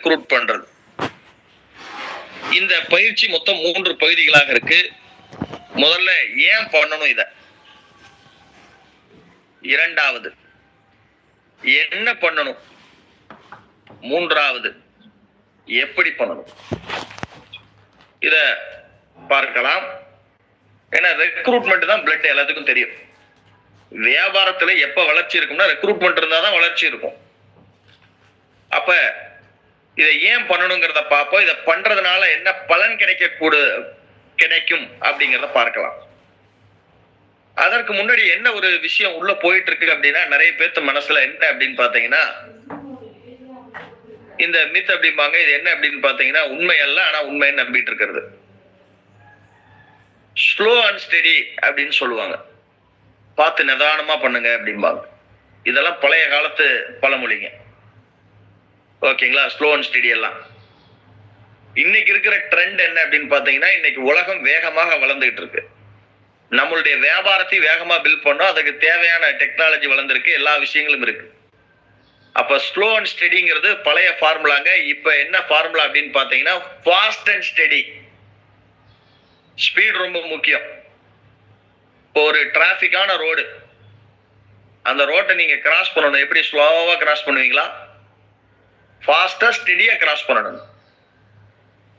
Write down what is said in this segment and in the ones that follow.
Recruit பண்றது. இந்த பயிற்சி மொத்தம் மூன்று பகுதிகளாக இருக்கு. முதல்ல ஏன் பண்ணணும் இத? இரண்டாவது என்ன பண்ணணும்? மூன்றாவது எப்படி பண்ணணும்? இத பார்க்கலாம். ஏன்னா ரெக்ரூட்மெண்ட் தான் பிளட் எல்லாத்துக்கும் தெரியும். வியாபாரத்துல எப்ப வளர்ச்சி இருக்கும்னா ரெக்ரூட்மெண்ட் இருந்தாதான் வளர்ச்சி இருக்கும். அப்ப இதை ஏன் பண்ணணுங்கிறத பார்ப்போம். இதை பண்றதுனால என்ன பலன் கிடைக்க கூட கிடைக்கும் அப்படிங்கிறத பார்க்கலாம். அதற்கு முன்னாடி என்ன ஒரு விஷயம் உள்ள போயிட்டு இருக்கு அப்படின்னா நிறைய பேர்த்து மனசுல என்ன அப்படின்னு பாத்தீங்கன்னா இந்த மித் அப்படிம்பாங்க. இது என்ன அப்படின்னு பாத்தீங்கன்னா உண்மையல்ல ஆனா உண்மையை நம்பிட்டு இருக்கிறது. ஸ்லோ அண்ட் ஸ்டெடி அப்படின்னு சொல்லுவாங்க. பார்த்து நிதானமா பண்ணுங்க அப்படிம்பாங்க. இதெல்லாம் பழைய காலத்து பழமொழிங்க. ஓகேங்களா? ஸ்லோ அண்ட் ஸ்டெடி எல்லாம். இன்னைக்கு இருக்கிற ட்ரெண்ட் என்ன அப்படின்னு பார்த்தீங்கன்னா இன்னைக்கு உலகம் வேகமாக வளர்ந்துகிட்டு இருக்கு. நம்மளுடைய வியாபாரத்தை வேகமா பில் பண்ணோம். அதுக்கு தேவையான டெக்னாலஜி வளர்ந்துருக்கு. எல்லா விஷயங்களும் இருக்கு. அப்ப ஸ்லோ அண்ட் ஸ்டெடிங்கிறது பழைய ஃபார்முலாங்க இப்ப என்ன ஃபார்முலா அப்படின்னு பாத்தீங்கன்னா ஃபாஸ்ட் அண்ட் ஸ்டெடி ஸ்பீட் ரொம்ப முக்கியம். இப்போ ஒரு டிராஃபிக்கான ரோடு அந்த ரோட்டை நீங்க கிராஸ் பண்ணணும். எப்படி ஸ்லோவா கிராஸ் பண்ணுவீங்களா? ஃபாஸ்டா ஸ்டெடியா கிராஸ் பண்ணணும்.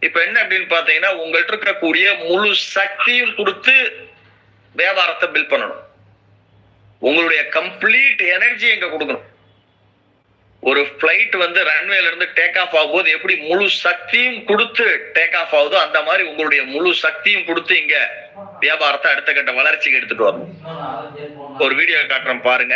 இப்ப என்ன அப்படின்னு பாத்தீங்கன்னா உங்கள்கிட்ட இருக்கக்கூடிய முழு சக்தியும் கொடுத்து வியாபாரத்தை பில் பண்ணணும். உங்களுடைய கம்ப்ளீட் எனர்ஜி எங்க கொடுக்கணும். ஒரு ஃப்ளைட் வந்து ரன்வேல இருந்து டேக் ஆஃப் ஆகும்போது எப்படி முழு சக்தியும் கொடுத்து டேக் ஆஃப் ஆகுதோ அந்த மாதிரி உங்களுடைய முழு சக்தியும் கொடுத்து இங்க வியாபாரத்தை அடுத்த கட்ட வளர்ச்சிக்கு எடுத்துட்டு வரணும். ஒரு வீடியோ காட்டுறேன் பாருங்க.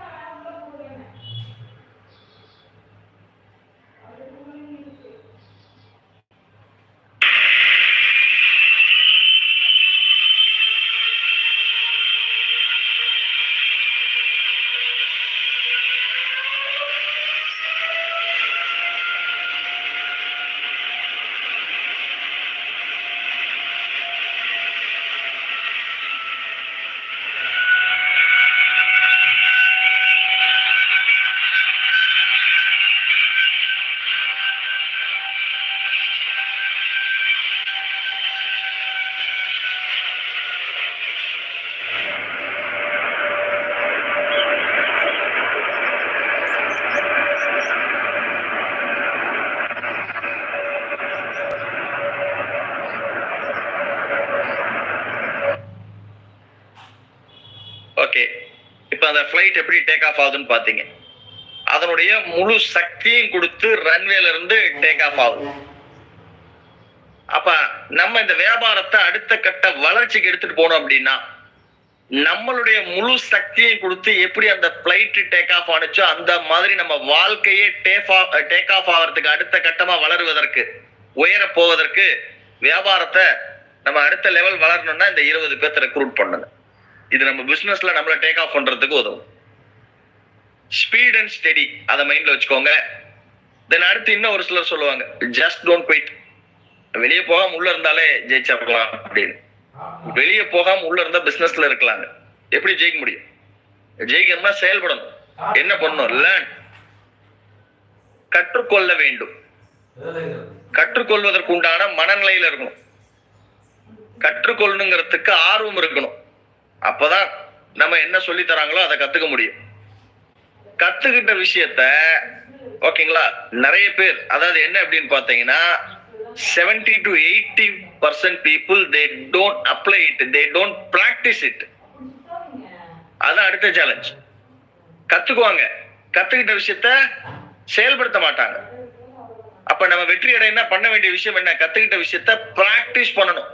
அந்த எப்படி டேக் ஆஃப் ஆகுதுன்னு பார்த்தீங்க. அதனுடைய முழு சக்தியும் கொடுத்து ரன்வேல இருந்து டேக் ஆஃப் ஆகும் அப்ப நம்ம இந்த வியாபாரத்தை அடுத்த கட்ட வளர்ச்சிக்கு எடுத்துட்டு போனோம் அப்படின்னா நம்மளுடைய முழு சக்தியை கொடுத்து எப்படி அந்த பிளைட் டேக் ஆஃப் ஆனுச்சோ அந்த மாதிரி நம்ம வாழ்க்கையே டேக் ஆஃப் டேக் ஆஃப் ஆகிறதுக்கு அடுத்த கட்டமா வளருவதற்கு உயர போவதற்கு வியாபாரத்தை நம்ம அடுத்த லெவல் வளரணும்னா இந்த இருபது பேர்த்த ரெக்ரூட் பண்ணணும் இது நம்ம பிசினஸ்ல நம்மள டேக் ஆஃப் பண்றதுக்கு உதவும். ஸ்பீட் அண்ட் ஸ்டெடி அதை மைண்ட்ல வச்சுக்கோங்க. தென் அடுத்து இன்னும் ஒரு சிலர் சொல்லுவாங்க ஜஸ்ட் டோன்ட் குயிட் வெளியே போகாம உள்ள இருந்தாலே ஜெயிச்சிடலாம் அப்படின்னு. வெளியே போகாம உள்ள இருந்தா பிசினஸ்ல இருக்கலாங்க. எப்படி ஜெயிக்க முடியும்? ஜெயிக்கணும்னா செயல்படணும். என்ன பண்ணணும்? லேர்ன் கற்றுக்கொள்ள வேண்டும். கற்றுக்கொள்வதற்கு உண்டான மனநிலையில இருக்கணும். கற்றுக்கொள்ளணுங்கிறதுக்கு ஆர்வம் இருக்கணும். அப்பதான் நம்ம என்ன சொல்லி தராங்களோ அதை கத்துக்க முடியும். கத்துக்கிட்ட விஷயத்த ஓகேங்களா? நிறைய பேர் அதாவது என்ன அப்படின்னு பாத்தீங்கன்னா seventy to eighty percent people they don't apply it they don't practice it அதான் அடுத்த சேலஞ்ச் கத்துக்குவாங்க. கத்துக்கிட்ட விஷயத்த செயல்படுத்த மாட்டாங்க. அப்ப நம்ம வெற்றி அடையினா பண்ண வேண்டிய விஷயம் என்ன? கத்துக்கிட்ட விஷயத்த பிராக்டிஸ் பண்ணணும்.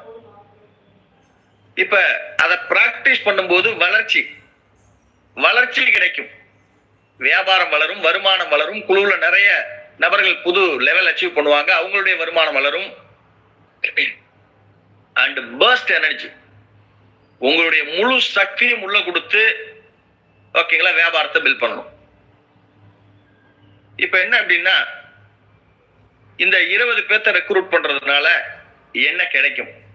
இப்ப அதை பிராக்டிஸ் பண்ணும்போது வளர்ச்சி. வளர்ச்சி கிடைக்கும். வியாபாரம் வளரும் வருமானம் வளரும். குழுவுல நிறைய நபர்கள் புது லெவல் அச்சீவ் பண்ணுவாங்க. அவங்களுடைய வருமானம் வளரும். அண்ட் பர்ஸ்ட் எனர்ஜி உங்களுடைய முழு சக்தியும் உள்ள கொடுத்து ஓகேங்களா வியாபாரத்தை பில் பண்ணணும். இப்ப என்ன அப்படின்னா இந்த இருபது பேர்த்த ரெக்ரூட் பண்றதுனால என்ன கிடைக்கும்?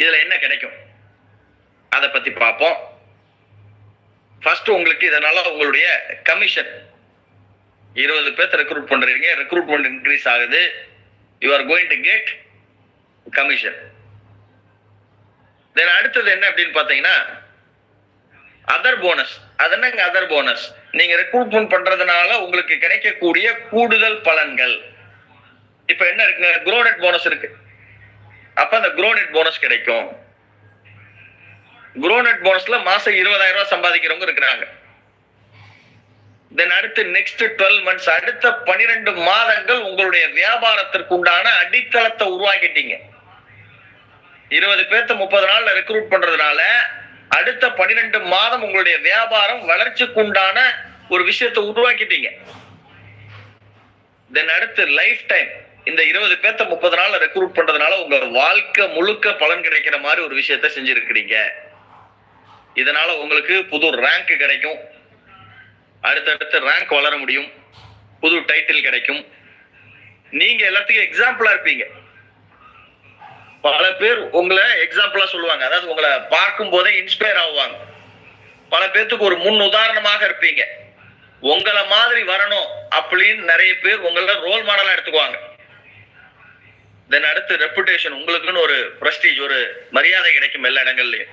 இதுல என்ன கிடைக்கும்? அதை பத்தி பார்ப்போம் ஃபர்ஸ்ட் உங்களுக்கு இதனால உங்களுடைய கமிஷன் இருபது பேர்த்த ரெக்ரூட் பண்றீங்க. ரெக்ரூட்மெண்ட் இன்க்ரீஸ் ஆகுது. You are going to get commission then அடுத்தது என்ன அப்படின்னு பாத்தீங்கன்னா அதர் போனஸ் அது என்னங்க அதர் போனஸ் நீங்க ரெக்ரூட்மெண்ட் பண்றதுனால உங்களுக்கு கிடைக்கக்கூடிய கூடுதல் பலன்கள். இப்ப என்ன இருக்குங்க? குரோனட் போனஸ் இருக்கு. அப்ப அந்த குரோனட் போனஸ் கிடைக்கும். குரோனெட் போனஸ்ல மாசம் இருபதாயிரம் ரூபாய் சம்பாதிக்கிறவங்க இருக்கிறாங்க. தென் அடுத்து நெக்ஸ்ட் டுவெல் மந்த்ஸ் அடுத்த பனிரெண்டு மாதங்கள் உங்களுடைய வியாபாரத்திற்கு உண்டான அடித்தளத்தை உருவாக்கிட்டீங்க. இருபது பேர்த்த முப்பது நாள்ல ரெக்ரூட் பண்றதுனால அடுத்த பனிரெண்டு மாதம் உங்களுடைய வியாபாரம் வளர்ச்சிக்கு உண்டான ஒரு விஷயத்தை உருவாக்கிட்டீங்க. தென் அடுத்து லைஃப் டைம் இந்த இருபது பேர்த்த முப்பது நாள் ரெக்ரூட் பண்றதுனால உங்க வாழ்க்கை முழுக்க பலன் கிடைக்கிற மாதிரி ஒரு விஷயத்த செஞ்சிருக்கிறீங்க. இதனால உங்களுக்கு புது ரேங்க் கிடைக்கும். அடுத்தடுத்து ரேங்க் வளர முடியும். புது டைட்டில் கிடைக்கும். நீங்க எல்லாத்துக்கும் எக்ஸாம்பிளா இருப்பீங்க. பல பேர் உங்களை எக்ஸாம்பிளா சொல்லுவாங்க. அதாவது உங்களை பார்க்கும் போதே இன்ஸ்பயர் ஆகுவாங்க. பல பேர்த்துக்கு ஒரு முன் உதாரணமாக இருப்பீங்க. உங்களை மாதிரி வரணும் அப்படின்னு நிறைய பேர் உங்களை ரோல் மாடலா எடுத்துக்குவாங்க. தென் அடுத்து ரெப்புடேஷன் உங்களுக்குன்னு ஒரு பிரஸ்டீஜ் ஒரு மரியாதை கிடைக்கும் எல்லா இடங்கள்லயும்.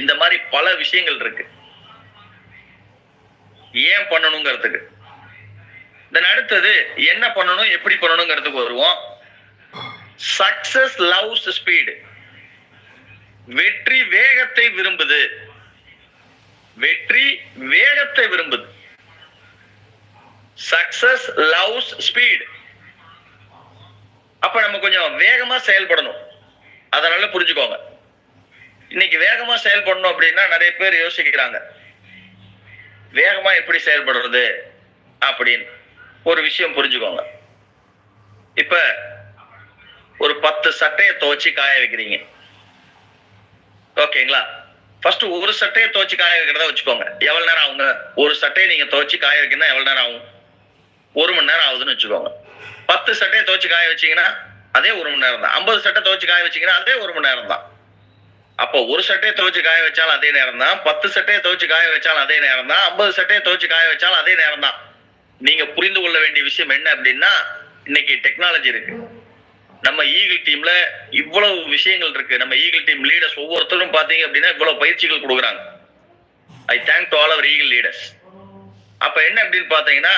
இந்த மாதிரி பல விஷயங்கள் இருக்கு. ஏன் பண்ணணுங்கிறதுக்கு. தென் அடுத்தது என்ன பண்ணணும் எப்படி பண்ணணுங்கிறதுக்கு வருவோம். சக்சஸ் லவ்ஸ் ஸ்பீடு வெற்றி வேகத்தை விரும்புது. வெற்றி வேகத்தை விரும்புது. சக்சஸ் லவ்ஸ் ஸ்பீடு அப்ப நம்ம கொஞ்சம் வேகமா செயல்படணும். அதனால புரிஞ்சுக்கோங்க. இன்னைக்கு வேகமா செயல்படணும் அப்படின்னா நிறைய பேர் யோசிக்கிறாங்க. வேகமா எப்படி செயல்படுறது அப்படின்னு. ஒரு விஷயம் புரிஞ்சுக்கோங்க. இப்ப ஒரு பத்து சட்டையை துவச்சி காய வைக்கிறீங்க. ஓகேங்களா? ஃபர்ஸ்ட் ஒரு சட்டையை துவச்சி காய வைக்கிறதா வச்சுக்கோங்க. எவ்வளவு நேரம் ஆகுங்க? ஒரு சட்டையை நீங்க துவச்சி காய வைக்கணும்னா எவ்வளவு நேரம் ஆகும்? ஒரு மணி நேரம் ஆகுதுன்னு வச்சுக்கோங்க. பத்து சட்டையை துவைச்சு காய வச்சீங்கன்னா அதே ஒரு மணி நேரம் தான் ஐம்பது சட்டை துவைச்சு காய வச்சீங்கன்னா அதே ஒரு மணி நேரம் தான் அப்போ ஒரு சட்டையை துவைச்சு காய வச்சாலும் அதே நேரம் தான் பத்து சட்டையை துவைச்சு காய வச்சாலும் அதே நேரம் தான் ஐம்பது சட்டையை துவைச்சு காய வச்சாலும் அதே நேரம் தான் நீங்க புரிந்து கொள்ள வேண்டிய விஷயம் என்ன அப்படின்னா இன்னைக்கு டெக்னாலஜி இருக்கு. நம்ம ஈகிள் டீம்ல இவ்வளவு விஷயங்கள் இருக்கு. நம்ம ஈகிள் டீம் லீடர்ஸ் ஒவ்வொருத்தரும் பாத்தீங்க அப்படின்னா இவ்வளவு பயிற்சிகள் கொடுக்குறாங்க. I thank to all our eagle leaders அப்ப என்ன அப்படின்னு பாத்தீங்கன்னா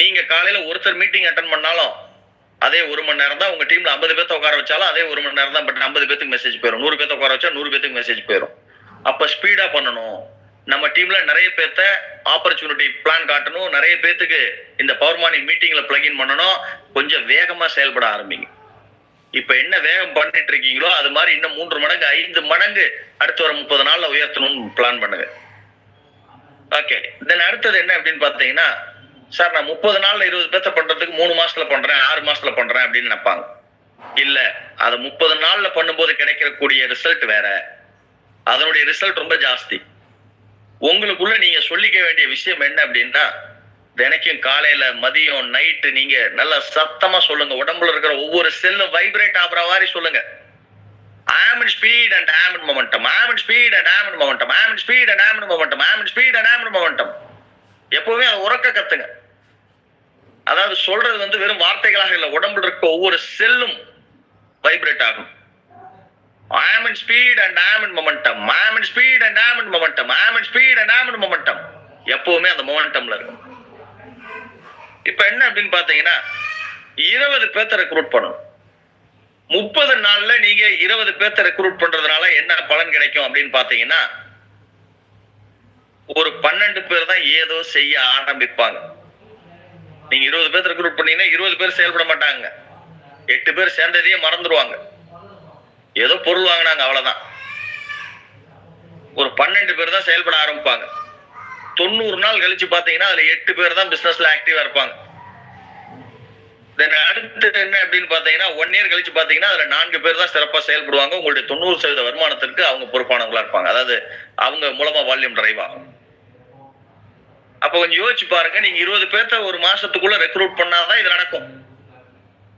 நீங்க காலையில ஒருத்தர் மீட்டிங் அட்டன் பண்ணாலும் அதே ஒரு மணி நேரம் தான் உங்க டீம்ல ஐம்பது பேர்த்த உட்கார வச்சாலும் அதே ஒரு மணி நேரம் தான் பட் ஐம்பது பேத்துக்கு மெசேஜ் போயிடும் நூறு பேர்த்த உட்கார வச்சா நூறு பேத்துக்கு மெசேஜ் போயிடும் அப்ப ஸ்பீடா பண்ணணும். நம்ம டீம்ல நிறைய பேர்த்த ஆப்பர்ச்சுனிட்டி பிளான் காட்டணும். நிறைய பேர்த்துக்கு இந்த பவர் மார்னிங் மீட்டிங்ல பிளகின் பண்ணணும். கொஞ்சம் வேகமா செயல்பட ஆரம்பிங்க. இப்ப என்ன வேகம் பண்ணிட்டு இருக்கீங்களோ அது மாதிரி இன்னும் மூன்று மடங்கு ஐந்து மடங்கு அடுத்து வர முப்பது நாள்ல உயர்த்தணும்னு பிளான் பண்ணுங்க. ஓகே தென் அடுத்தது என்ன அப்படின்னு பாத்தீங்கன்னா சார் நான் முப்பது நாள்ல இருபது பேர்த்த பண்றதுக்கு மூணு மாசத்துல பண்றேன் ஆறு மாசத்துல பண்றேன் அப்படின்னு நினைப்பாங்க. இல்ல அது முப்பது நாள்ல பண்ணும்போது கிடைக்கக்கூடிய ரிசல்ட் வேற. அதனுடைய ரிசல்ட் ரொம்ப ஜாஸ்தி. உங்களுக்குள்ள நீங்க சொல்லிக்க வேண்டிய விஷயம் என்ன அப்படின்னா தினைக்கும் காலையில மதியம் நைட்டு நீங்க நல்லா சத்தமா சொல்லுங்க. உடம்புல இருக்கிற ஒவ்வொரு செல்லும் வைப்ரேட் ஆகுற மாதிரி சொல்லுங்க. I'm speed and and I'm in momentum. I'm in speed and I'm in momentum. I'm in speed and எப்பவுமே அதை உறக்க கத்துங்க. அதாவது சொல்றது வந்து வெறும் வார்த்தைகளாக இல்லை உடம்புல இருக்க ஒவ்வொரு செல்லும் வைப்ரேட் ஆகும் I am in speed and I am in momentum. I am in speed and I am in momentum. I am in speed and I am in momentum. எப்பவுமே அந்த மொமெண்டம்ல இருக்கும் இப்ப என்ன அப்படின்னு பாத்தீங்கன்னா இருபது பேர்த்த ரெக்ரூட் பண்ணணும் முப்பது நாள்ல நீங்க இருபது பேர்த்த ரெக்ரூட் பண்றதுனால என்ன பலன் கிடைக்கும் அப்படின்னு பாத்தீங்கன்னா ஒரு பன்னெண்டு பேர் தான் ஏதோ செய்ய ஆரம்பிப்பாங்க நீங்க இருபது பேர் ரெக்ரூட் பண்ணீங்கன்னா இருபது பேர் செயல்பட மாட்டாங்க. எட்டு பேர் சேர்ந்ததையே மறந்துடுவாங்க ஏதோ பொருள் வாங்கினாங்க அவ்வளவுதான். ஒரு பன்னெண்டு பேர் தான் செயல்பட ஆரம்பிப்பாங்க. தொண்ணூறு நாள் கழிச்சு பாத்தீங்கன்னா அதுல எட்டு பேர் தான் பிசினஸ்ல ஆக்டிவா இருப்பாங்க. தென் அடுத்து என்ன அப்படின்னு பாத்தீங்கன்னா ஒன் இயர் கழிச்சு பாத்தீங்கன்னா அதுல நான்கு பேர் தான் சிறப்பா செயல்படுவாங்க. உங்களுடைய தொண்ணூறு சதவீத வருமானத்திற்கு அவங்க பொறுப்பானவங்களா இருப்பாங்க. அதாவது அவங்க மூலமா வால்யூம் டிரைவ் ஆகும். அப்ப கொஞ்சம் யோசிச்சு பாருங்க நீங்க இருபது பேர்த்த ஒரு மாசத்துக்குள்ள ரெக்ரூட் பண்ணாதான் இது நடக்கும்.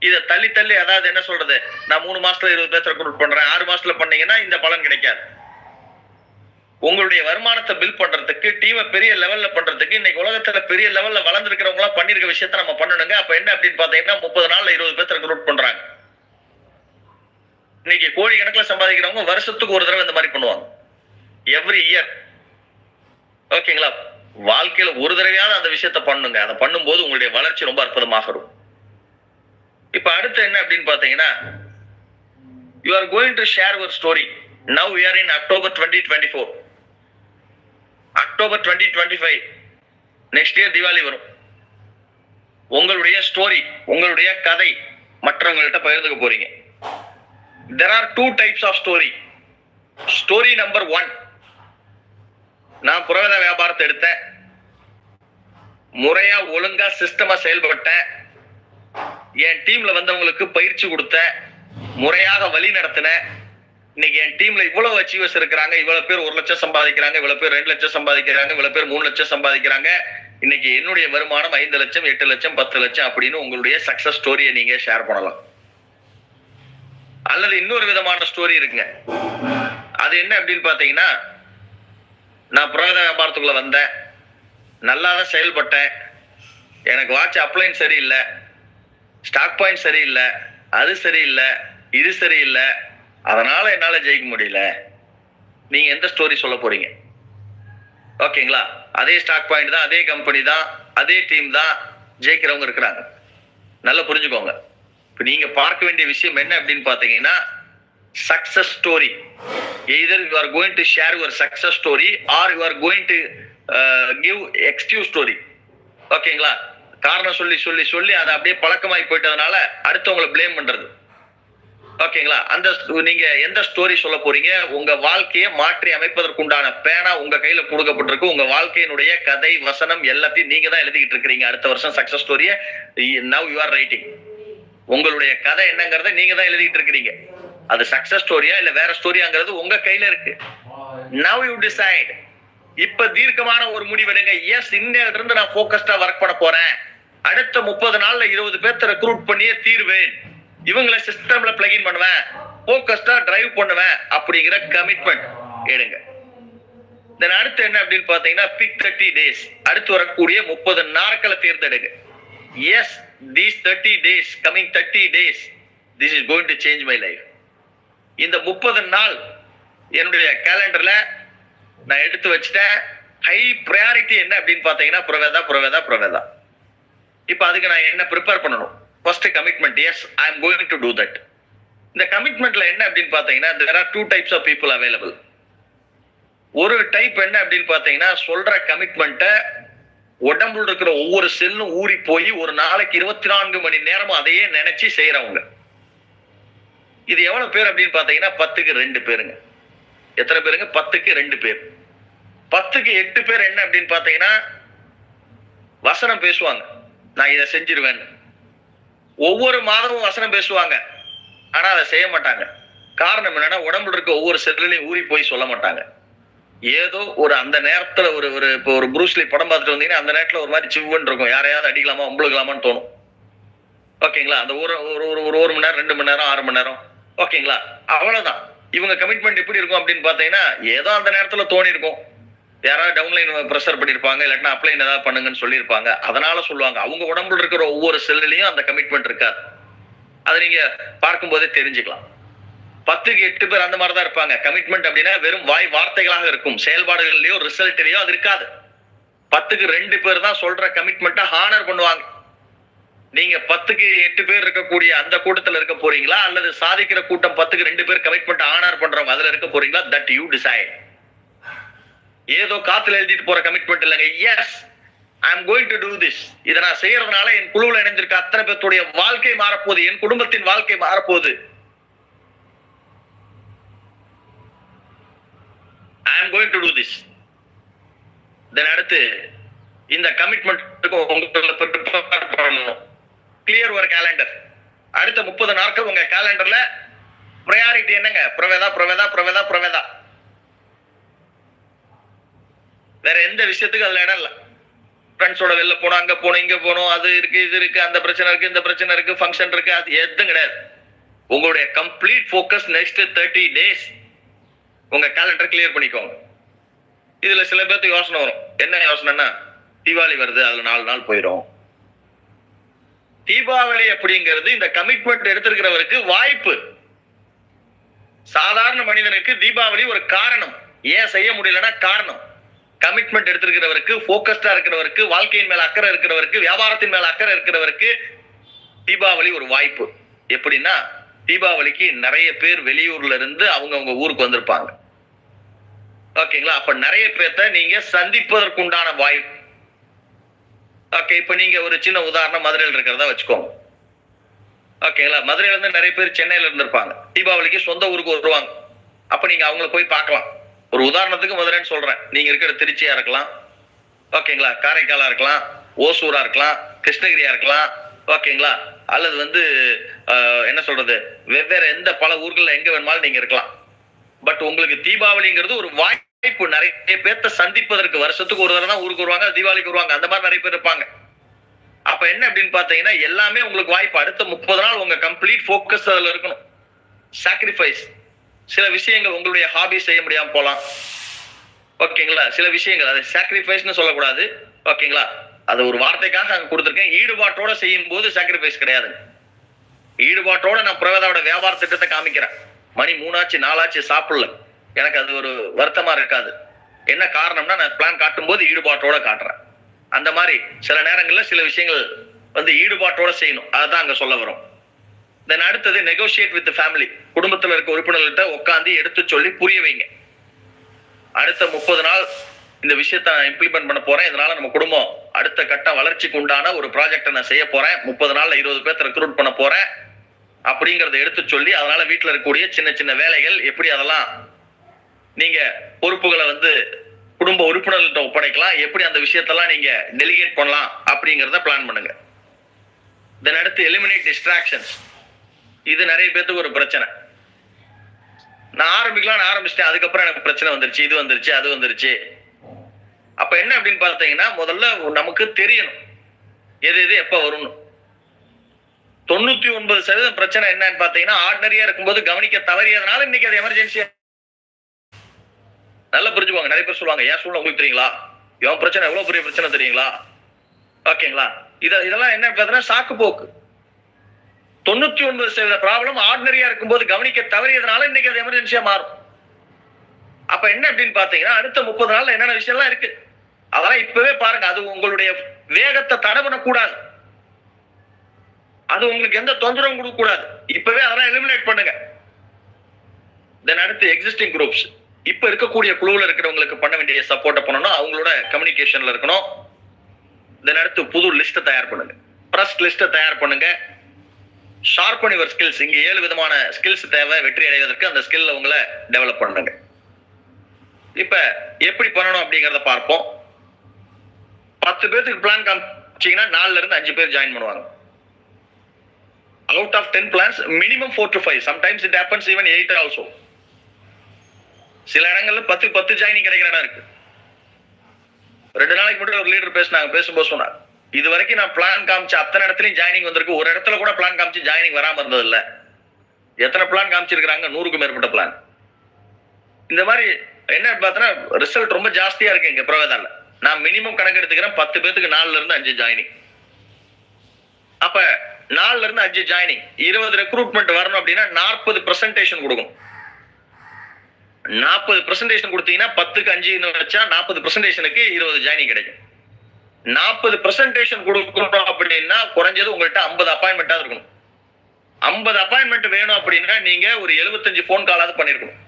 இதை தள்ளி தள்ளி அதாவது என்ன சொல்றது? நான் மூணு மாசத்துல இருபது பேர்த்த ரெக்ரூட் பண்றேன். ஆறு மாசத்துல பண்ணீங்கன்னா இந்த பலன் கிடைக்காது. உங்களுடைய வருமானத்தை பில் பண்றதுக்கு டீமை பெரிய லெவல்ல பண்றதுக்கு இன்னைக்கு உலகத்துல பெரிய லெவல்ல வளர்ந்துருக்கிறவங்க எல்லாம் பண்ணிருக்க விஷயத்த நம்ம பண்ணணுங்க. அப்ப என்ன அப்படின்னு பாத்தீங்கன்னா முப்பது நாள்ல இருபது பேர்த்த ரெக்ரூட் பண்றாங்க. இன்னைக்கு கோடி கணக்குல சம்பாதிக்கிறவங்க வருஷத்துக்கு ஒரு தடவை இந்த மாதிரி பண்ணுவாங்க. எவ்ரி இயர் ஓகேங்களா வாழ்க்கையில ஒரு தடவையாவது அந்த விஷயத்த பண்ணுங்க. அதை பண்ணும்போது உங்களுடைய வளர்ச்சி ரொம்ப அற்புதமாக இருக்கும். இப்ப அடுத்து என்ன அப்படின்னு பாத்தீங்கன்னா you are going to share your story now we are in October twenty twenty four October twenty twenty five next year Diwali வரும். உங்களுடைய ஸ்டோரி உங்களுடைய கதை மற்றவங்கள்ட்ட பகிர்ந்துக்க போறீங்க. There are two types of story story number one நான் புரோகித வியாபாரத்தை எடுத்தேன். முறையா ஒழுங்கா சிஸ்டமா செயல்பட்டேன். என் டீம்ல வந்தவங்களுக்கு பயிற்சி கொடுத்தேன். முறையாக வழி நடத்தினேன். இன்னைக்கு என் டீம்ல இவ்வளவு அச்சீவர்ஸ் இருக்கிறாங்க இவ்வளவு பேர் ஒரு லட்சம் சம்பாதிக்கிறாங்க இவ்வளவு பேர் ரெண்டு லட்சம் சம்பாதிக்கிறாங்க இவ்வளவு பேர் மூணு லட்சம் சம்பாதிக்கிறாங்க. இன்னைக்கு என்னுடைய வருமானம் ஐந்து லட்சம் எட்டு லட்சம் பத்து லட்சம் அப்படின்னு உங்களுடைய சக்சஸ் ஸ்டோரியை நீங்க ஷேர் பண்ணலாம். அல்லது இன்னொரு விதமான ஸ்டோரி இருக்குங்க. அது என்ன அப்படின்னு பாத்தீங்கன்னா நான் புரோகித வியாபாரத்துக்குள்ள வந்தேன். நல்லா தான் செயல்பட்டேன். எனக்கு வாட்ச் அப்ளைன் சரியில்லை. ஸ்டாக் பாயிண்ட் சரியில்லை. அது சரியில்லை. இது சரியில்லை. அதனால என்னால் ஜெயிக்க முடியல. நீங்க எந்த ஸ்டோரி சொல்ல போறீங்க? ஓகேங்களா அதே ஸ்டாக் பாயிண்ட் தான் அதே கம்பெனி தான் அதே டீம் தான் ஜெயிக்கிறவங்க இருக்கிறாங்க. நல்லா புரிஞ்சுக்கோங்க. இப்போ நீங்க பார்க்க வேண்டிய விஷயம் என்ன அப்படின்னு பாத்தீங்கன்னா success story either you are going to share your success story or you are going to give excuse story ஓகேங்களா காரணம் சொல்லி சொல்லி சொல்லி அதை அப்படியே பழக்கமாகி போயிட்டதுனால அடுத்தவங்களை ப்ளேம் பண்றது. ஓகேங்களா அந்த நீங்க எந்த ஸ்டோரி சொல்ல போறீங்க? உங்க வாழ்க்கையை மாற்றி அமைப்பதற்குண்டான பேனா உங்க கையில கொடுக்கப்பட்டிருக்கு. உங்க வாழ்க்கையினுடைய கதை வசனம் எல்லாத்தையும் நீங்க தான் எழுதிக்கிட்டு இருக்கிறீங்க. அடுத்த வருஷம் சக்சஸ் ஸ்டோரியை நவ் யூ ஆர் ரைட்டிங் உங்களுடைய கதை என்னங்கிறத நீங்க தான் எழுதிட்டு இருக்கிறீங்க. அது சக்சஸ் ஸ்டோரியா இல்ல வேற ஸ்டோரியாங்கிறது உங்க கையில இருக்கு. நவ் யூ டிசைட் இப்ப தீர்க்கமான ஒரு முடிவெடுங்க எஸ் இன்னையில இருந்து நான் போக்கஸ்டா ஒர்க் பண்ண போறேன். அடுத்த முப்பது நாள்ல இருபது பேர்த்த ரெக்ரூட் பண்ணியே தீர்வேன். இவங்களை சிஸ்டம்ல பிளகின் பண்ணுவேன். போக்கஸ்டா டிரைவ் பண்ணுவேன் அப்படிங்கிற கமிட்மெண்ட் எடுங்க. தென் அடுத்து என்ன அப்படின்னு பாத்தீங்கன்னா பிக் தேர்ட்டி டேஸ் அடுத்து வரக்கூடிய முப்பது நாட்களை தேர்ந்தெடுங்க. Yes these thirty days coming thirty days this is going to change my life இந்த முப்பது நாள் என்னுடைய கேலண்டரில் நான் எடுத்து வச்சுட்டேன். ஹை ப்ரையாரிட்டி என்ன அப்படின்னு பார்த்தீங்கன்னா புரவேதா புரவேதா புரவேதா இப்போ அதுக்கு நான் என்ன ப்ரிப்பேர் பண்ணணும்? First commitment yes I am going to do that இந்த கமிட்மெண்ட்ல என்ன அப்படின்னு பார்த்தீங்கன்னா there are two types of people available ஒரு டைப் என்ன அப்படின்னு பார்த்தீங்கன்னா சொல்ற கமிட்மெண்ட்டை உடம்புல இருக்கிற ஒவ்வொரு செல்லும் ஊறி போய் ஒரு நாளைக்கு இருபத்தி நான்கு மணி நேரமும் அதையே நினைச்சு செய்யறவங்க இது எவ்வளவு பேர் அப்படின்னு பாத்தீங்கன்னா பத்துக்கு ரெண்டு பேருங்க. எத்தனை பேருங்க? பத்துக்கு ரெண்டு பேர். பத்துக்கு எட்டு பேர் என்ன அப்படின்னு பாத்தீங்கன்னா வசனம் பேசுவாங்க. நான் இதை செஞ்சிருவேன். ஒவ்வொரு மாதமும் வசனம் பேசுவாங்க. ஆனா அதை செய்ய மாட்டாங்க. காரணம் என்னன்னா உடம்புல இருக்க ஒவ்வொரு செல்லையும் ஊறி போய் சொல்ல மாட்டாங்க. ஏதோ ஒரு அந்த நேரத்துல ஒரு ஒரு இப்போ ஒரு புரூஸ்லி படம் பார்த்துட்டு வந்தீங்கன்னா அந்த நேரத்துல ஒரு மாதிரி சிவன் இருக்கும். யாரையாவது அடிக்கலாமா உம்பளுக்கலாமான்னு தோணும். ஓகேங்களா? அந்த ஒரு ஒரு ஒரு ஒரு ஒரு மணி நேரம் ரெண்டு மணி நேரம் ஆறு மணி நேரம். ஓகேங்களா? அவ்வளவுதான். இவங்க கமிட்மெண்ட் எப்படி இருக்கும் அப்படின்னு பாத்தீங்கன்னா ஏதோ அந்த நேரத்துல தோணி இருக்கும் யாராவது டவுன்லைன் ப்ரெஷர் பண்ணிருப்பாங்க இல்லாட்டினா அப்ளைன் ஏதாவது பண்ணுங்கன்னு சொல்லியிருப்பாங்க. அதனால சொல்லுவாங்க. அவங்க உடம்புல இருக்கிற ஒவ்வொரு செல்லுலையும் அந்த கமிட்மெண்ட் இருக்காது. அதை நீங்க பார்க்கும்போதே தெரிஞ்சுக்கலாம். பத்துக்கு எட்டு பேர் அந்த மாதிரி தான் இருப்பாங்க. கமிட்மெண்ட் அப்படின்னா வெறும் வாய் வார்த்தைகளாக இருக்கும். செயல்பாடுகள்லயோ ரிசல்ட்லயோ அது இருக்காது. பத்துக்கு ரெண்டு பேர் தான் சொல்ற கமிட்மெண்ட்டை ஹானர் பண்ணுவாங்க. நீங்க பத்துக்கு எட்டு பேர் இருக்கக்கூடிய அந்த கூட்டத்தில் இருக்க போறீங்களா? அல்லது சாதிக்கிற கூட்டம் பத்துக்கு ரெண்டு பேர் கமிட்மெண்ட் ஆனார் பண்றவங்க அதுல இருக்க போறீங்களா? தட் யூ டிசைட் ஏதோ காத்துல எழுதிட்டு போற கமிட்மெண்ட் இல்லைங்க. Yes I am going to do this இதை நான் செய்யறதுனால என் குழுவில் இணைஞ்சிருக்க அத்தனை பேர்த்துடைய வாழ்க்கை மாறப்போகுது. என் குடும்பத்தின் வாழ்க்கை மாறப்போகுது. I going to do this then அடுத்து இந்த கமிட்மெண்ட்டுக்கு உங்களை ப்ரிப்பேர் பண்ணணும். கிளியர் ஒரு கேலண்டர் அடுத்த முப்பது நாட்கள் உங்க கேலண்டர்ல ப்ரையாரிட்டி என்னங்க? பிரவேதா பிரவேதா பிரவேதா பிரவேதா. வேற எந்த விஷயத்துக்கும் அதுல இடம் இல்லை. ஃப்ரெண்ட்ஸோட வெளில போனோம் அங்க போனோம் இங்க போனோம் அது இருக்கு இது இருக்கு அந்த பிரச்சனை இருக்கு இந்த பிரச்சனை இருக்கு ஃபங்க்ஷன் இருக்கு அது எதுவும் கிடையாது. உங்களுடைய complete focus next thirty days உங்க கேலண்டர் கிளியர் பண்ணிக்கோங்க. இதுல சில பேர்த்துக்கு யோசனை வரும். என்ன யோசனைன்னா தீபாவளி வருது அதுல நாலு நாள் போயிடும். தீபாவளி அப்படிங்கிறது இந்த கமிட்மெண்ட் எடுத்திருக்கிறவருக்கு வாய்ப்பு. சாதாரண மனிதனுக்கு தீபாவளி ஒரு காரணம். ஏன் செய்ய முடியலன்னா காரணம். கமிட்மெண்ட் எடுத்திருக்கிறவருக்கு போக்கஸ்டா இருக்கிறவருக்கு வாழ்க்கையின் மேல அக்கறை இருக்கிறவருக்கு வியாபாரத்தின் மேல அக்கறை இருக்கிறவருக்கு தீபாவளி ஒரு வாய்ப்பு. எப்படின்னா தீபாவளிக்கு நிறைய பேர் வெளியூர்ல இருந்து அவங்க அவங்க ஊருக்கு வந்திருப்பாங்க. ஓகேங்களா? அப்ப நிறைய பேர்த்த நீங்க சந்திப்பதற்குண்டான வாய்ப்பு ஓகே இப்ப நீங்க ஒரு சின்ன உதாரணம் மதுரையில் இருக்கிறதா வச்சுக்கோங்க. ஓகேங்களா? மதுரையில இருந்து நிறைய பேர் சென்னையில இருந்திருப்பாங்க. தீபாவளிக்கு சொந்த ஊருக்கு வருவாங்க. அப்ப நீங்க அவங்கள போய் பார்க்கலாம். ஒரு உதாரணத்துக்கு மதுரைன்னு சொல்றேன். நீங்க இருக்கிற திருச்சியா இருக்கலாம். ஓகேங்களா? காரைக்காலா இருக்கலாம். ஓசூரா இருக்கலாம். கிருஷ்ணகிரியா இருக்கலாம். ஓகேங்களா? அல்லது வந்து என்ன சொல்றது? வெவ்வேறு எந்த பல ஊர்களில் எங்க வேணுமாலும் நீங்க இருக்கலாம். பட் உங்களுக்கு தீபாவளிங்கிறது ஒரு வாய்ப்பு. நிறைய பேர்த்த சந்திப்பதற்கு வருஷத்துக்கு ஒரு தடவை தான் ஊருக்கு வருவாங்க தீபாவளிக்கு வருவாங்க. அந்த மாதிரி நிறைய பேர் இருப்பாங்க. அப்ப என்ன அப்படின்னு பாத்தீங்கன்னா எல்லாமே உங்களுக்கு வாய்ப்பு. அடுத்த முப்பது நாள் உங்க கம்ப்ளீட் போக்கஸ் அதுல இருக்கணும். சாக்ரிஃபைஸ் சில விஷயங்கள் உங்களுடைய ஹாபி செய்ய முடியாம போலாம் ஓகேங்களா? சில விஷயங்கள். அதை சாக்ரிஃபைஸ்னு சொல்லக்கூடாது. ஓகேங்களா? அது ஒரு வார்த்தைக்காக அங்க கொடுத்துருக்கேன். ஈடுபாட்டோட செய்யும் போது சாக்ரிஃபைஸ் கிடையாது. ஈடுபாட்டோட நான் பிரவேதாவோட வியாபார திட்டத்தை காமிக்கிறேன். மணி மூணாச்சு நாலாச்சு சாப்பிடல. எனக்கு அது ஒரு வருத்தமா இருக்காது. என்ன காரணம்னா நான் பிளான் காட்டும் போது ஈடுபாட்டோட காட்டுறேன். அந்த மாதிரி சில நேரங்களில் சில விஷயங்கள் வந்து ஈடுபாட்டோட செய்யணும். அதுதான் அங்க சொல்ல வரும். தென் அடுத்தது நெகோசியேட் வித் ஃபேமிலி குடும்பத்தில் இருக்க உறுப்பினர்கள்ட்ட உட்காந்து எடுத்து சொல்லி புரிய வைங்க. அடுத்த முப்பது நாள் இந்த விஷயத்த நான் இம்ப்ளிமெண்ட் பண்ண போறேன். இதனால நம்ம குடும்பம் அடுத்த கட்ட வளர்ச்சிக்கு உண்டான ஒரு ப்ராஜெக்டை நான் செய்ய போறேன். முப்பது நாள்ல இருபது பேர்த்த ரெக்ரூட் பண்ண போறேன். அப்படிங்கறத எடுத்து சொல்லி அதனால வீட்டில் இருக்கக்கூடிய சின்ன சின்ன வேலைகள் எப்படி அதெல்லாம் நீங்க பொறுப்புகளை வந்து குடும்ப உறுப்பினர்கள்ட்ட ஒப்படைக்கலாம் எப்படி அந்த விஷயத்தெல்லாம் நீங்க டெலிகேட் பண்ணலாம் அப்படிங்கிறத பிளான் பண்ணுங்க. தென் அடுத்து எலிமினேட் டிஸ்ட்ராக்ஷன்ஸ் இது நிறைய பேர்த்துக்கு ஒரு பிரச்சனை. நான் ஆரம்பிக்கலாம்னு ஆரம்பிச்சிட்டேன் அதுக்கப்புறம் எனக்கு பிரச்சனை வந்துருச்சு இது வந்துருச்சு அது வந்துருச்சு. அப்ப என்ன அப்படின்னு பார்த்தீங்கன்னா முதல்ல நமக்கு தெரியணும். எது எது எப்ப வரும்னு. தொண்ணூத்தி ஒன்பது சதவீதம் பிரச்சனை என்னன்னு பாத்தீங்கன்னா ஆர்டினரியா இருக்கும்போது கவனிக்க தவறியதுனால இன்னைக்கு அது எமர்ஜென்சியா நல்லா புரிஞ்சுக்குவாங்க நிறைய பேர் சொல்லுவாங்க ஏன் சூழ்நிலை உங்களுக்கு தெரியுங்களா? இவன் பிரச்சனை எவ்வளவு பெரிய பிரச்சனை தெரியுங்களா? ஓகேங்களா? இத இதெல்லாம் என்ன பார்த்தீங்கன்னா சாக்கு போக்கு. தொண்ணூத்தி ஒன்பது சதவீத ப்ராப்ளம் ஆர்டினரியா இருக்கும்போது கவனிக்க தவறியதுனால இன்னைக்கு அது எமர்ஜென்சியா மாறும். அப்ப என்ன அப்படின்னு பாத்தீங்கன்னா அடுத்த முப்பது நாள்ல என்னென்ன விஷயம்லாம் இருக்கு? அதெல்லாம் இப்பவே பாருங்க. அது உங்களுடைய வேகத்தை தடை பண்ணக்கூடாது அது உங்களுக்கு எந்த தொந்தரவும் கொடுக்க கூடாது. இப்பவே அதெல்லாம் எலிமினேட் பண்ணுங்க. தென் அடுத்து எக்ஸிஸ்டிங் குரூப்ஸ் இப்ப இருக்கக்கூடிய குழுவில் இருக்கிறவங்களுக்கு பண்ண வேண்டிய சப்போர்ட்டை பண்ணணும் அவங்களோட கம்யூனிகேஷன்ல இருக்கணும். தென் அடுத்து புது லிஸ்ட்டை தயார் பண்ணுங்க. ப்ரெஸ் லிஸ்ட்டை தயார் பண்ணுங்க. ஷார்பன் யுவர் ஸ்கில்ஸ் இங்க ஏழு விதமான ஸ்கில்ஸ் தேவை. வெற்றி அடைவதற்கு அந்த ஸ்கில்ல உங்களை டெவலப் பண்ணுங்க. இப்ப எப்படி பண்ணணும் அப்படிங்கறத பார்ப்போம். பத்து பேர்த்துக்கு பிளான் காமிச்சீங்கன்னா நாலுல இருந்து அஞ்சு பேர் ஜாயின் பண்ணுவாங்க. Out of ten plans minimum four to five sometimes it happens even eight also சில இடங்கள்ல பத்து பத்து ஜாயினிங் கிடைக்கிற இடம் இருக்கு. ரெண்டு நாளைக்கு மட்டும் ஒரு லீடர் பேசினாங்க பேசும்போது சொன்னார் இது வரைக்கும் நான் பிளான் காமிச்சு அத்தனை இடத்துலயும் ஜாயினிங் வந்திருக்கு. ஒரு இடத்துல கூட பிளான் காமிச்சு ஜாயினிங் வராம இருந்தது இல்ல எத்தனை பிளான் காமிச்சிருக்கிறாங்க? நூறுக்கும் மேற்பட்ட பிளான் இந்த மாதிரி என்ன பார்த்தோன்னா ரிசல்ட் ரொம்ப ஜாஸ்தியா இருக்கு இங்க பிரவேதால. நான் மினிமம் கணக்கு எடுத்துக்கிறேன் பத்து பேத்துக்கு நாலுல இருந்து அஞ்சு ஜாயினிங் அப்ப நாலுல இருந்து அஞ்சு ஜாயினிங் இருபது ரெக்ரூட்மெண்ட் வரணும் அப்படின்னா நாற்பது பிரசன்டேஷன் கொடுக்கணும். நாற்பது பிரசன்டேஷன் கொடுத்தீங்கன்னா பத்துக்கு அஞ்சுன்னு வச்சா நாற்பது பிரசன்டேஷனுக்கு இருபது ஜாயினிங் கிடைக்கும். நாற்பது பிரசன்டேஷன் கொடுக்கணும் அப்படின்னா குறைஞ்சது உங்கள்கிட்ட ஐம்பது அப்பாயின்மெண்டா இருக்கணும். ஐம்பது அப்பாயின்மெண்ட் வேணும் அப்படின்னா நீங்க ஒரு எழுபத்தஞ்சு ஃபோன் காலாவது பண்ணிருக்கணும்.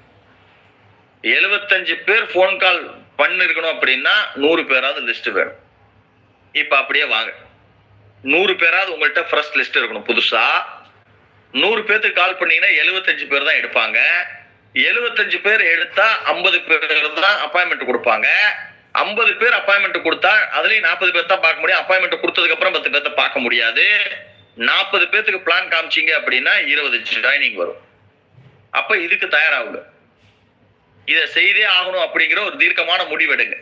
எழுபத்தஞ்சு பேர் ஃபோன் கால் பண்ணிருக்கணும் அப்படின்னா நூறு பேராவது லிஸ்ட் வேணும். இப்ப அப்படியே வாங்க. நூறு பேராவது உங்கள்கிட்ட ஃபர்ஸ்ட் லிஸ்ட் இருக்கணும் புதுசா. நூறு பேர்த்துக்கு கால் பண்ணீங்கன்னா எழுபத்தஞ்சு பேர் தான் எடுப்பாங்க. எழுபத்தஞ்சு பேர் எடுத்தா ஐம்பது பேர் தான் அப்பாயின்மெண்ட் கொடுப்பாங்க. ஐம்பது பேர் அப்பாயின்மெண்ட் கொடுத்தா அதுலயும் நாற்பது பேர் தான் பார்க்க முடியும். அப்பாயின்மெண்ட் கொடுத்ததுக்கு அப்புறம் பத்து பேர்த்த பார்க்க முடியாது. நாற்பது பேர்த்துக்கு பிளான் காமிச்சீங்க அப்படின்னா இருபது ஜாயினிங் வரும். அப்ப இதுக்கு தயாராகுங்க. இதை செய்தே ஆகணும் அப்படிங்கிற ஒரு தீர்க்கமான முடிவெடுங்க.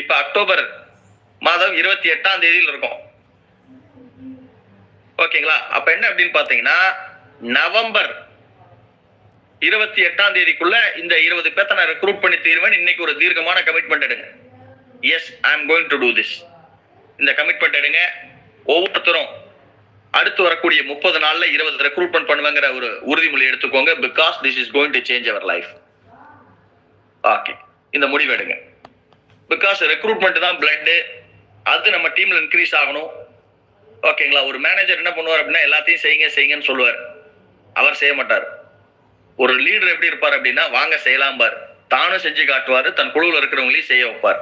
இப்ப அக்டோபர் மாதம் இருபத்தி எட்டாம் தேதியில் இருக்கும். ஓகேங்களா? அப்ப என்ன அப்படின்னு பாத்தீங்கன்னா நவம்பர் இருபத்தி எட்டாம் தேதிக்குள்ள இந்த இருபது பேர்த்த நான் ரெக்ரூட் பண்ணி தீர்வேன். இன்னைக்கு ஒரு தீர்க்கமான கமிட்மெண்ட் எடுங்க. Yes I am going to do this இந்த கமிட்மெண்ட் எடுங்க. ஒவ்வொருத்தரும் அடுத்து வரக்கூடிய முப்பது நாள்ல இருபது ரெக்ரூட்மெண்ட் பண்ணுவேங்கிற ஒரு உறுதிமொழி எடுத்துக்கோங்க because this is going to change our life okay இந்த முடிவு எடுங்க. பிகாஸ் ரெக்ரூட்மெண்ட் தான் பிளட்டு அது நம்ம டீம்ல இன்க்ரீஸ் ஆகணும். ஓகேங்களா ஒரு மேனேஜர் என்ன பண்ணுவார் அப்படின்னா எல்லாத்தையும் செய்யுங்க செய்யுங்கன்னு சொல்லுவார். அவர் செய்ய மாட்டார். ஒரு லீடர் எப்படி இருப்பார் அப்படின்னா வாங்க செய்யலாம் பார். தானும் செஞ்சு காட்டுவார் தன் குழுவில் இருக்கிறவங்களையும் செய்ய வைப்பார்.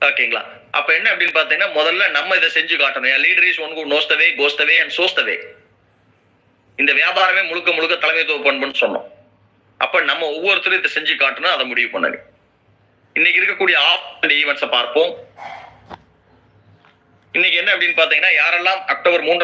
ஓகேங்களா? அப்ப என்ன அப்படின்னு பாத்தீங்கன்னா முதல்ல நம்ம இதை செஞ்சு காட்டணும். Leader is one knows the way goes the way and shows the way இந்த வியாபாரமே முழுக்க முழுக்க தலைமைத்துவ பண்புன்னு சொன்னோம். அப்ப நம்ம ஒவ்வொருத்தரும் இதை செஞ்சு காட்டணும் அதை முடிவு பண்ணுங்க இன்னைக்கு இருக்கக்கூடிய ஆஃப் ஈவெண்ட்ஸை பார்ப்போம். இன்னைக்கு என்ன அப்படின்னு பாத்தீங்கன்னா யாரெல்லாம் அக்டோபர் மூன்று